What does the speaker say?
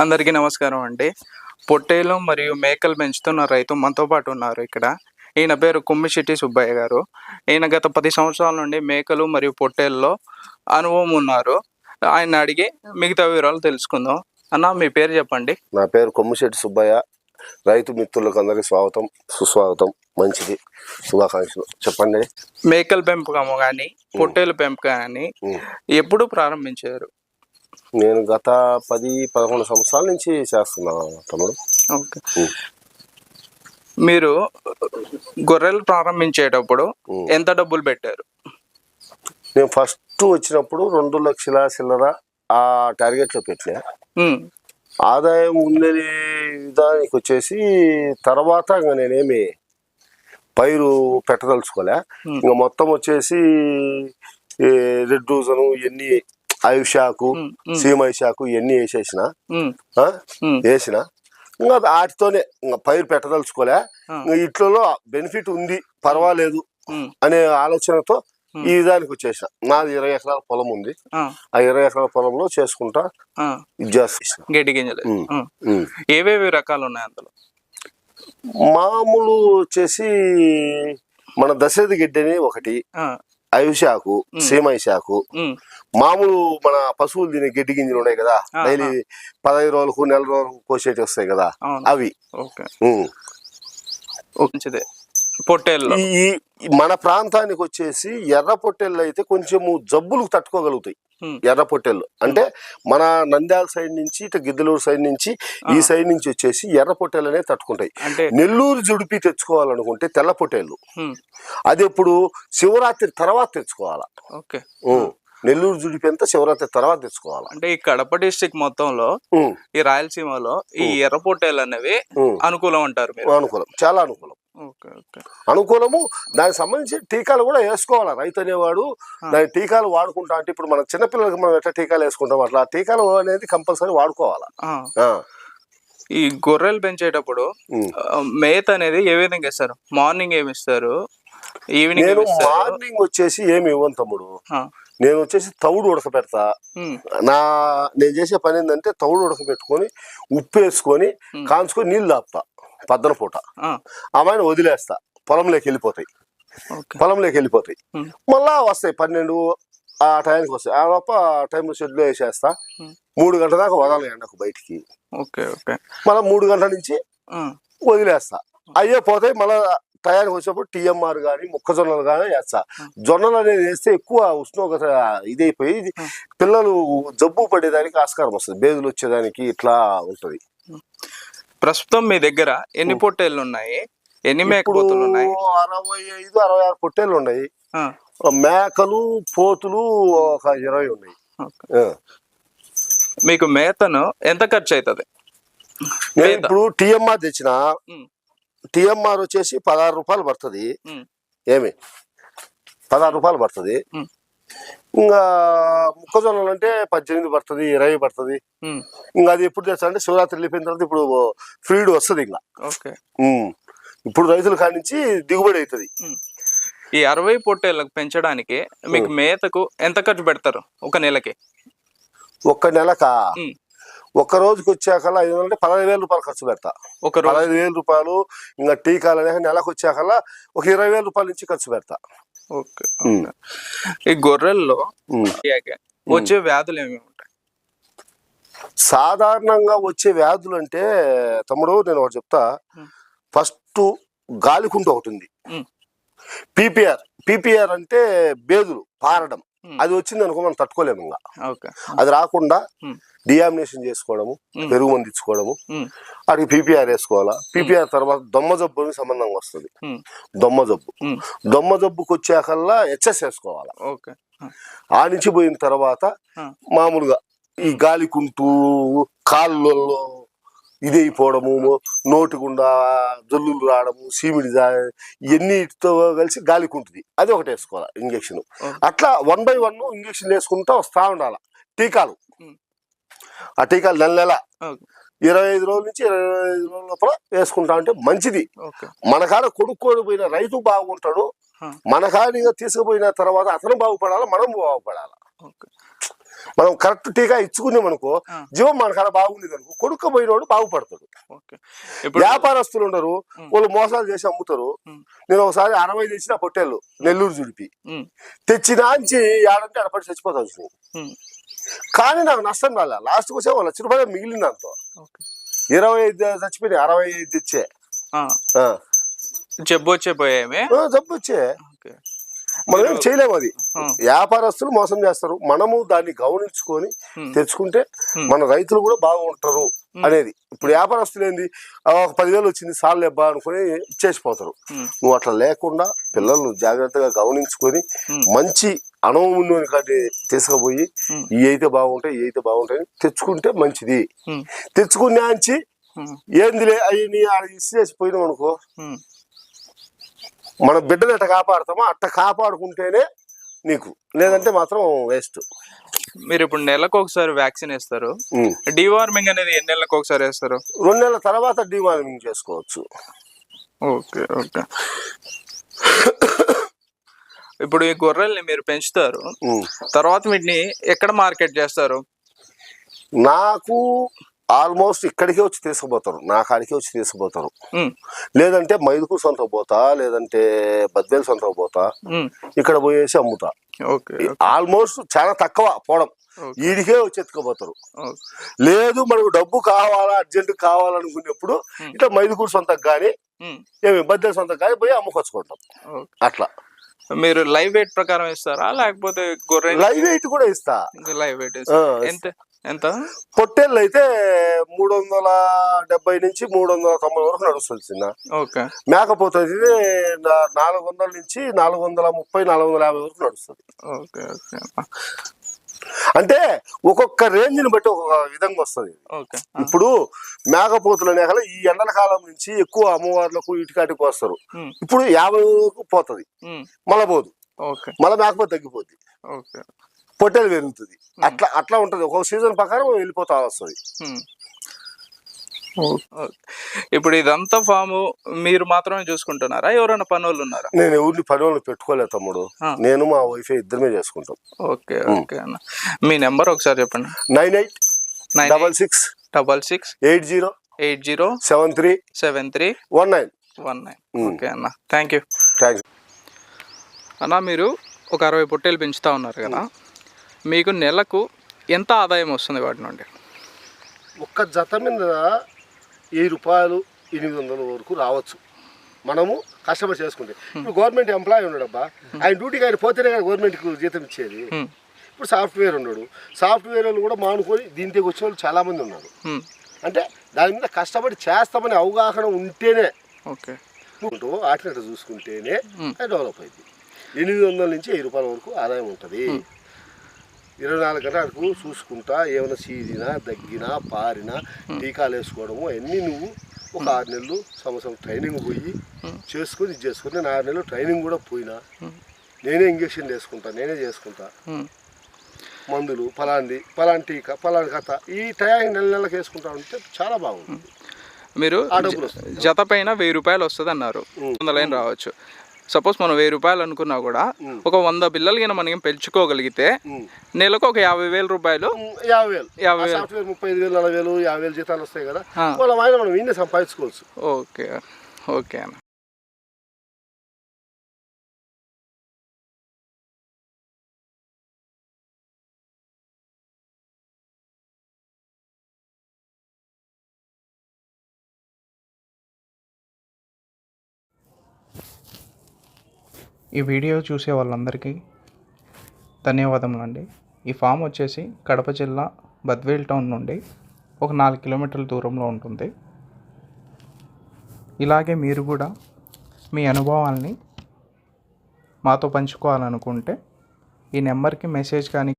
అందరికీ నమస్కారం అండి. పొట్టేలు మరియు మేకలు పెంచుతున్న రైతు మనతో పాటు ఉన్నారు ఇక్కడ. ఈయన పేరు కుమ్మిశెట్టి సుబ్బయ్య గారు. ఈయన గత పది సంవత్సరాల నుండి మేకలు మరియు పొట్టేల్లో అనుభవం ఉన్నారు. ఆయన అడిగి మిగతా వివరాలు తెలుసుకుందాం. అన్న మీ పేరు చెప్పండి. నా పేరు కొమ్మిశెట్టి సుబ్బయ్య. రైతు మిత్రులకు అందరికీ స్వాగతం సుస్వాగతం. మంచిది. శుభాకాంక్షలు. చెప్పండి. మేకల పెంపకం కానీ పొట్టేలు పెంపకం కానీ. ఎప్పుడు ప్రారంభించారు? నేను గత పది పదకొండు సంవత్సరాల నుంచి చేస్తున్నా తమ్ముడు ఓకే. మీరు గొర్రెలు ప్రారంభించేటప్పుడు. ఎంత డబ్బులు పెట్టారు నేను ఫస్ట్ వచ్చినప్పుడు రెండు లక్షల చిల్లర ఆ టార్గెట్లో పెట్టినా. ఆదాయం ఉందని విధానికి వచ్చేసి తర్వాత ఇంకా నేనేమి పైరు పెట్టదలుచుకోలే. ఇంకా మొత్తం వచ్చేసి రెడ్ డూజను ఇవన్నీ ఉం. సీమైషాకు ఇవన్నీ వేసేసిన. వేసిన ఇంకా వాటితోనే ఇంకా పైరు పెట్టదలుచుకోలే ఇట్లలో బెనిఫిట్ ఉంది పర్వాలేదు. అనే ఆలోచనతో. ఈ విధానికి వచ్చేసిన నాది ఇరవై ఎకరాల పొలం ఉంది ఆ. ఇరవై ఎకరాల పొలంలో చేసుకుంటా. ఇది గడ్డి గింజలు. ఏవేవి రకాలు ఉన్నాయి అందులో మామూలు వచ్చేసి మన దశరథ గిడ్డని ఒకటి సీమైషాకు ఉం. మామూలు మన పశువులు తినే గడ్డి గింజలు ఉన్నాయి కదా డైలీ పదహైదు రోజులకు నెల రోజులకు కోసేటి వస్తాయి కదా అవి. ఈ మన ప్రాంతానికి వచ్చేసి ఎర్ర పొట్టేళ్ళు అయితే కొంచెము జబ్బులు తట్టుకోగలుగుతాయి. ఎర్ర పొట్టేళ్ళు. అంటే మన నంద్యాల సైడ్ నుంచి ఇటు గిద్దలూరు సైడ్ నుంచి ఈ. సైడ్ నుంచి వచ్చేసి ఎర్ర పొట్టేళ్ళు అనేవి తట్టుకుంటాయి. అంటే నెల్లూరు జుడిపి తెచ్చుకోవాలనుకుంటే తెల్ల పొట్టేళ్ళు. అది ఎప్పుడు శివరాత్రి తర్వాత తెచ్చుకోవాలా. ఓకే. నెల్లూరు జుడిపి అంతా శివరాత్రి తర్వాత తెచ్చుకోవాలా. అంటే ఈ కడప డిస్టిక్ మొత్తంలో. ఈ రాయలసీమలో ఈ ఎర్ర పొట్టేలు అనేవి. అనుకూలం అంటారు అనుకూలం. చాలా అనుకూలం. అనుకూలము. దానికి సంబంధించి టీకాలు కూడా వేసుకోవాలి రైతు అనేవాడు. దాని టీకాలు వాడుకుంటా అంటే ఇప్పుడు మన చిన్నపిల్లలకి మనం ఎట్లా టీకాలు వేసుకుంటాం అట్లా ఆ టీకాలు అనేది కంపల్సరీ వాడుకోవాలా. ఈ గొర్రెలు పెంచేటప్పుడు మేత అనేది ఏ విధంగా ఇస్తారు మార్నింగ్ ఏమి ఇస్తారు? ఈవినింగ్ నేను మార్నింగ్ వచ్చేసి ఏమి ఇవ్వను తమ్ముడు. నేను వచ్చేసి తౌడు ఉడకబెడతా. నా నేను చేసే పని ఏంటంటే తౌడు ఉడకబెట్టుకొని ఉప్పు వేసుకొని. కాంచుకొని నీళ్ళు దాపుతా పద్దన పూట. ఆ. ఆమెను వదిలేస్తా. పొలంలోకి వెళ్ళిపోతాయి. పొలంలోకి వెళ్ళిపోతాయి. మళ్ళా వస్తాయి పన్నెండు ఆ టైంకి వస్తాయి. ఆ లోప టైంలో షెడ్లో వేసేస్తా. మూడు గంటల దాకా వదలను ఎండకు బయటికి. Okay okay. మళ్ళీ మూడు గంటల నుంచి. వదిలేస్తా. అయ్యే పోతాయి మళ్ళా టయానికి వచ్చినప్పుడు టీఎంఆర్ కానీ మొక్కజొన్నలు కానీ వేస్తా. జొన్నలు అనేది వేస్తే ఎక్కువ ఉష్ణోగ్రత ఇదైపోయి. పిల్లలు జబ్బు పడేదానికి ఆస్కారం వస్తుంది. బేదులు వచ్చేదానికి ఇట్లా ఉంటది. ప్రస్తుతం మీ దగ్గర ఎన్ని పొట్టేళ్ళు ఉన్నాయి? ఎన్ని మేకపోతులు ఉన్నాయి అరవై ఐదు అరవై ఆరు పొట్టేళ్ళు ఉన్నాయి. మేకలు పోతులు ఒక ఇరవై ఉన్నాయి. మీకు మేతను ఎంత ఖర్చు అవుతుంది నేను. ఇప్పుడు టిఎంఆర్ తెచ్చిన. టిఎంఆర్ వచ్చేసి పదహారు రూపాయలు పడుతుంది. ఏమి పదహారు రూపాయలు పడుతుంది. ఇంకా మొక్కజొన్నలు అంటే పద్దెనిమిది పడుతుంది ఇరవై పడుతుంది. ఇంకా అది ఎప్పుడు తెచ్చా అంటే శివరాత్రి వెళ్ళిపోయిన తర్వాత ఇప్పుడు ఫ్రీడ్ వస్తుంది ఇంకా ఓకే. ఇప్పుడు రైతుల కాడి నుంచి దిగుబడి అవుతుంది ఈ అరవై పొట్టేళ్ళకు పెంచడానికి మీకు మేతకు ఎంత ఖర్చు పెడతారు ఒక నెలకి? ఒక్క నెలక. ఒక్క రోజుకి వచ్చాకల్లా వందలు అంటే పదహైదు వేల రూపాయలు ఖర్చు పెడతా. ఒక పదహైదు వేల రూపాయలు ఇంకా టీకాలు అనేక నెలకు వచ్చాకల్లా ఒక ఇరవై వేల రూపాయల నుంచి ఖర్చు పెడతా. ఓకే. ఈ గొర్రెల్లో. వచ్చే వ్యాధులు ఏమి ఉంటాయి? సాధారణంగా వచ్చే వ్యాధులు అంటే తమ్ముడు నేను ఒకటి చెప్తా. ఫస్ట్ గాలికుంట ఒకటి ఉంది. పీపీఆర్ పీపీఆర్ అంటే బేదులు పారడం. అది వచ్చింది అనుకో మనం తట్టుకోలేము ఇంకా ఓకే అది రాకుండా. డియామినేషన్ చేసుకోవడము. పెరుగు మంది ఇచ్చుకోవడము. వాటికి పీపీఆర్ వేసుకోవాలా పీపీఆర్ తర్వాత దొమ్మ జబ్బుకి సంబంధం వస్తుంది. దొమ్మ జబ్బు. దొమ్మ జబ్బుకి వచ్చాకల్లా హెచ్ఎస్ వేసుకోవాలా ఓకే ఆ నుంచి పోయిన తర్వాత. మామూలుగా ఈ గాలి కుంటూ కాళ్ళల్లో ఇది అయిపోవడము నోటి గుండా జల్లులు రావడము సీమిడి ఇవన్నిటితో కలిసి గాలి కుంటుంది. అది ఒకటి వేసుకోవాలి ఇంజక్షన్. అట్లా వన్ బై వన్ ఇంజక్షన్ వేసుకుంటా వస్తా ఉండాలి. టీకాలు. ఆ టీకాలు నెల నెల. ఇరవై ఐదు రోజుల నుంచి ఇరవై ఐదు రోజుల లోపల వేసుకుంటా ఉంటే మంచిది. ఓకే. మన కాడ కొనుక్కొని పోయిన రైతు బాగుంటాడు. ఆ. మన కాడిగా తీసుకుపోయిన తర్వాత అతను బాగుపడాలి మనం బాగుపడాలి. మనం కరెక్ట్ టీకా ఇచ్చుకున్నాం అనుకో. జీవం మన కాడ బాగుంది అనుకో కొడుకు పోయినోడు బాగుపడతాడు. వ్యాపారస్తులు ఉండరు. వాళ్ళు మోసాలు చేసి అమ్ముతారు. నేను ఒకసారి అరవై తెచ్చిన పొట్టేళ్ళు నెల్లూరు చుడిపి ఉమ్, తెచ్చినాంచి ఆడంటే ఆడపడి చచ్చిపోతా వచ్చినాయి ఉమ్, కానీ నాకు నష్టం రాలే. లాస్ట్కి వచ్చే లక్ష రూపాయలు మిగిలింది అంత ఓకే. ఇరవై ఐదు చచ్చిపోయినాయి అరవై ఐదు తెచ్చే. జబ్బు వచ్చే పోయేమే ఆ, జబ్బు వచ్చే. మనం ఏం చేయలేము అది. వ్యాపారస్తులు మోసం చేస్తారు. మనము దాన్ని గమనించుకొని తెచ్చుకుంటే. మన రైతులు కూడా బాగుంటారు అనేది. ఇప్పుడు వ్యాపారస్తులు ఏంది? ఒక పదివేలు వచ్చింది సార్లు ఇవ్వా అనుకుని ఇచ్చేసిపోతారు ఉమ్, నువ్వు అట్లా లేకుండా పిల్లలను జాగ్రత్తగా గమనించుకొని. మంచి అనుభవం కాటి తీసుకుపోయి. ఈ అయితే బాగుంటాయి ఈ అయితే బాగుంటాయి తెచ్చుకుంటే మంచిది. తెచ్చుకున్నాంచి ఏందిలే అవి నీ ఆడ ఇసిరేసి పోయినాం అనుకో. మన బిడ్డను ఎట్ట కాపాడుతామో అట్ట కాపాడుకుంటేనే నీకు. లేదంటే మాత్రం వేస్ట్. మీరు ఇప్పుడు నెలకు ఒకసారి వ్యాక్సిన్ వేస్తారు. డివార్మింగ్ అనేది ఎన్ని నెలలకు ఒకసారి వేస్తారు? రెండు నెలల తర్వాత డిమార్మింగ్ చేసుకోవచ్చు. Okay okay. ఇప్పుడు ఈ గొర్రెల్ని మీరు పెంచుతారు. తర్వాత వీటిని ఎక్కడ మార్కెట్ చేస్తారు? నాకు ఆల్మోస్ట్ ఇక్కడికే వచ్చి తీసుకుపోతారు నా కాడికే వచ్చి తీసుకుపోతారు. లేదంటే మైదుకు సొంతకు పోతా లేదంటే బద్వేలు సొంతకు పోతా ఇక్కడ పోయేసి అమ్ముతా. ఆల్మోస్ట్ చాలా తక్కువ పోవడం. ఈడికే వచ్చి ఎత్తుకుపోతారు. లేదు మనకు డబ్బు కావాలా అర్జెంట్ కావాలనుకునేప్పుడు. ఇట్లా మైదుకూరు సొంతకు కానీ ఏమి బద్దెల సొంతకు కానీ పోయి అమ్ముకొచ్చుకుంటాం. అట్లా. మీరు లైవ్ వెయిట్ ప్రకారం ఇస్తారా లేకపోతే గొర్రె లైవ్ వెయిట్ కూడా ఇస్తా. లైవ్ వెయిట్ ఎంత ఎంత? పొట్టేళ్ళు అయితే మూడు వందల డెబ్బై నుంచి మూడు వందల తొంభై వరకు నడుస్తుంది చిన్న. ఓకే. మేకపోతే నాలుగు వందల నుంచి నాలుగు వందల ముప్పై నాలుగు వందల యాభై వరకు నడుస్తుంది. Okay okay. అంటే ఒక్కొక్క రేంజ్ని బట్టి ఒక్కొక్క విధంగా వస్తుంది ఇప్పుడు మేకపోతులు అనే ఈ ఎండల కాలం నుంచి ఎక్కువ అమ్మవార్లకు ఇటుకాటికి వస్తారు. ఇప్పుడు యాభై వరకు పోతుంది. మళ్ళా పోదు మళ్ళీ మేకపోతే తగ్గిపోద్ది. పొట్టేలు పెరుగుతుంది. అట్లా అట్లా ఉంటది. ఒక్కొక్క సీజన్ ప్రకారం వెళ్ళిపోతా వస్తుంది. ఇప్పుడు ఇదంతా ఫాము మీరు మాత్రమే చూసుకుంటున్నారా? ఎవరైనా పనులు ఉన్నారా? నేను ఎవరిని పని వాళ్ళు పెట్టుకోలేదు తమ్ముడు. నేను మా వైఫ్ ఇద్దరమే చేసుకుంటాం. ఓకే ఓకే అన్న. మీ నెంబర్ ఒకసారి చెప్పండి. Nine eight nine double six double six eight zero eight zero seven three seven three one nine one nine. Okay అన్న. Thank you. థ్యాంక్స్. అన్న మీరు ఒక అరవై పొట్టేలు పెంచుతా ఉన్నారు కదా? మీకు నెలకు ఎంత ఆదాయం వస్తుంది వాటి నుండి? ఒక్క జత మీద వెయ్యి రూపాయలు ఎనిమిది వందల వరకు రావచ్చు. మనము కష్టపడి చేసుకుంటే. ఇప్పుడు గవర్నమెంట్ ఎంప్లాయీ ఉన్నాడబ్బా. ఆయన డ్యూటీకి ఆయన పోతేనే కదా గవర్నమెంట్కి జీతం ఇచ్చేది. ఇప్పుడు సాఫ్ట్వేర్ ఉన్నాడు. సాఫ్ట్వేర్ వాళ్ళు కూడా మానుకొని దీంట్లోకి వచ్చిన వాళ్ళు చాలామంది ఉన్నారు. అంటే దాని మీద కష్టపడి చేస్తామని అవగాహన ఉంటేనే ఓకే. ఆటినట్టు చూసుకుంటేనే డెవలప్ అయింది. ఎనిమిది వందల నుంచి వెయ్యి రూపాయల వరకు ఆదాయం ఉంటుంది. ఇరవై నాలుగు గంటలకు చూసుకుంటా ఏమైనా సీదినా దగ్గినా పారినా టీకాలు వేసుకోవడము అన్నీ నువ్వు ఒక ఆరు నెలలు సంవత్సరం ట్రైనింగ్ పోయి చేసుకొని ఇది చేసుకుని నేను ఆరు నెలలు ట్రైనింగ్ కూడా పోయినా. నేనే ఇంజక్షన్ వేసుకుంటా నేనే చేసుకుంటా. మందులు ఫలాంది ఫలాంటి టీకా ఫలాని కథ ఈ టయానికి నెల నెలలకు వేసుకుంటా ఉంటే చాలా బాగుంటుంది. మీరు జత పైన వెయ్యి రూపాయలు వస్తుంది అన్నారు. వందలైన రావచ్చు. సపోజ్ మనం వెయ్యి రూపాయలు అనుకున్నా కూడా. ఒక వంద పిల్లలు కింద మనం పెంచుకోగలిగితే. నెలకు ఒక యాభై వేల రూపాయలు యాభై వేలు యాభై వేలు. ముప్పై ఐదు వేలు నలభై వేలు యాభై వేలు జీతాలు వస్తాయి కదా. వాళ్ళ మనం ఇన్ని సంపాదించుకోవచ్చు ఓకే ఓకే అన్న ఈ వీడియో చూసే వాళ్ళందరికీ ధన్యవాదములు అండి ఈ ఫామ్ వచ్చేసి కడప జిల్లా బద్వేల్ టౌన్ నుండి ఒక నాలుగు కిలోమీటర్ల దూరంలో ఉంటుంది. ఇలాగే మీరు కూడా మీ అనుభవాల్ని మాతో పంచుకోవాలనుకుంటే ఈ నెంబర్కి మెసేజ్ కానీ